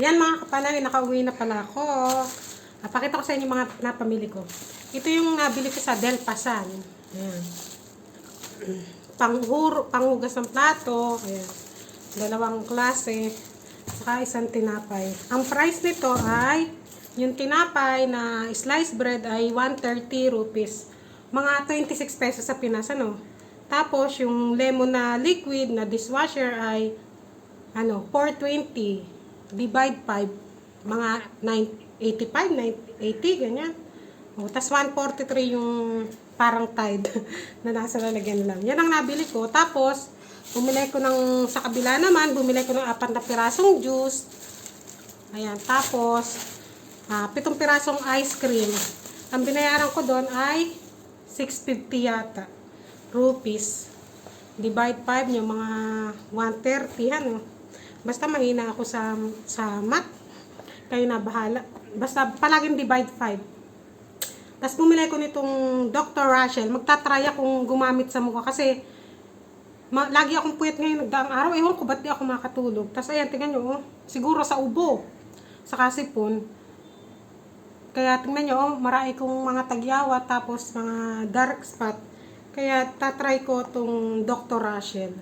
Yan mga kapanay, nakauwi na pala ako. Ah, Pakita ko sa inyo mga napamili ko. Ito yung nabili ko sa Del Pasan. Ayan. Panghugas ng plato. Ayan. Dalawang klase. Saka isang tinapay. Ang price nito ay, yung tinapay na sliced bread ay 130 rupees. Mga 26 pesos sa Pinas, ano? Tapos, yung lemon na liquid na dishwasher ay ano, 420 divide 5 mga 985, 980 ganyan. O, tas 143 yung parang tide na nasa lalagyan lang. Yan ang nabili ko. Tapos, bumili ko ng, sa kabila naman, bumili ko ng apat na pirasong juice. Ayan. Tapos, ah, pitong pirasong ice cream. Ang binayaran ko doon ay 650 yata. Rupees. Divide 5 yung mga 130, ano. Basta mahina ako sa sa math. Kayo na bahala. Basta palaging divide 5. Tapos bumili ko nitong Dr. Rachel. Magtatry akong gumamit sa mukha kasi ma- lagi akong puyat ngayon nagdaang araw. Ewan ko ba't di ako makatulog. Tapos ayan, tingnan nyo, oh, siguro sa ubo. Sa kasipon. Kaya tingnan nyo, oh, marami kong mga tagyawa tapos mga dark spot. Kaya tatry ko tong Dr. Rachel.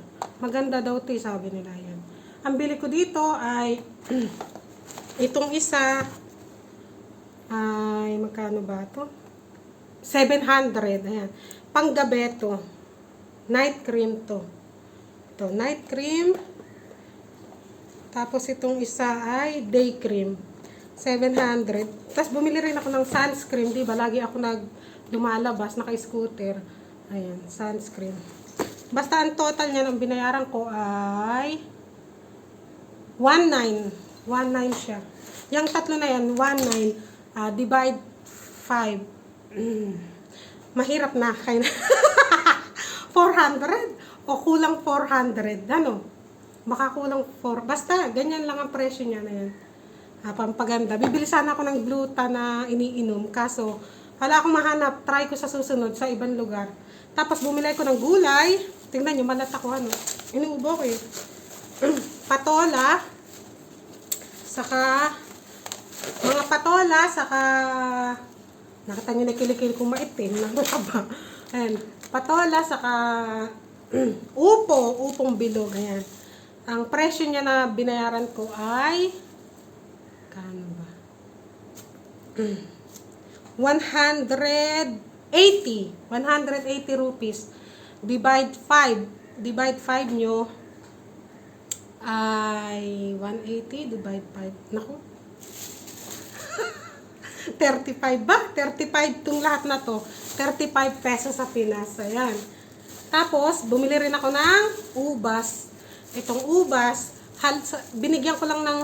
Maganda daw 'to, eh, sabi nila yan. Ang bili ko dito ay itong isa ay magkano ba to? 700. Ayan. Panggabi to. Night cream to. Ito, night cream. Tapos itong isa ay day cream. 700. Tapos bumili rin ako ng sunscreen, di ba? Lagi ako nag lumalabas, naka-scooter. Ayan, sunscreen. Basta ang total niya ng binayaran ko ay 19. 19 siya. Yung tatlo na yan, 19. ah, divide 5. Mm. Mahirap na. Kaya na. 400 o kulang 400. Ano? Baka kulang 4. Basta, ganyan lang ang presyo niya na yan. Ah, pampaganda. Bibili sana ako ng gluta na iniinom. Kaso, wala akong mahanap. Try ko sa susunod sa ibang lugar. Tapos bumili ko ng gulay. Tingnan nyo, malat ako ano. Inuubo ko eh. Patola. Saka, mga patola, saka, nakita nyo na kilikil kong maitim. Ano ka ba? Ayan. Patola, saka, upo, upong bilog. Ayan. Ang presyo niya na binayaran ko ay, kano ba? 180. 180 rupees. Divide 5. Divide 5 nyo ay 180 divide 5. Naku. 35 ba? 35 tong lahat na to. 35 pesos sa Pinas. Ayan. Tapos, bumili rin ako ng ubas. Itong ubas, hal, binigyan ko lang ng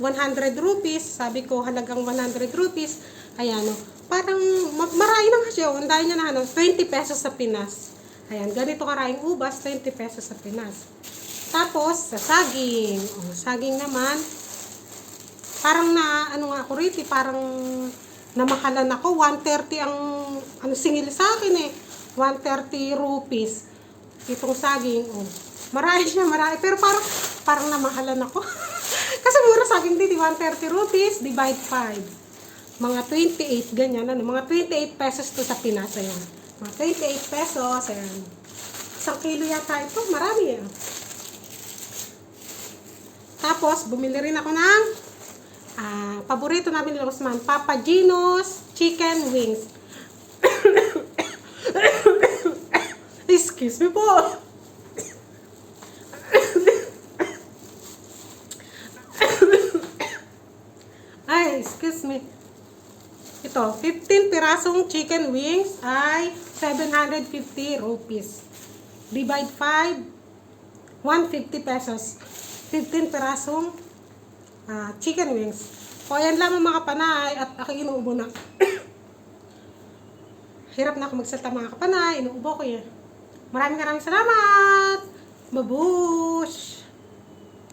100 rupees. Sabi ko, halagang 100 rupees. Ayan, o. Parang, ma- marami na nga siya. oh. Ang dahil niya na, ano, 20 pesos sa Pinas. Ayan, ganito karaming ubas, 20 pesos sa Pinas. Tapos, sa saging. O, saging naman, parang na, ano nga ako rito, parang namakalan ako. 130 ang, ano, singil sa akin eh. 130 rupees. Itong saging, oh. Marami siya, marami. Pero parang, parang namahalan ako. Kasi mura saging din, 130 rupees, divide 5. Mga 28, ganyan, ano. Mga 28 pesos to sa Pinas, ayan. Mga 28 pesos, ayan. Isang kilo yata ito, marami eh. Tapos, bumili rin ako ng ah, paborito namin ni Rosman, Papa Gino's Chicken Wings. Excuse me po. Ay, excuse me. Ito, 15 pirasong chicken wings ay 750 rupees. Divide 5, 150 pesos. 15 pirasong ah, chicken wings. O, ayan lang ang mga panay at ako inuubo na. Hirap na ako magsalita mga kapanay. Inuubo ko yan. Maraming maraming salamat! Babush!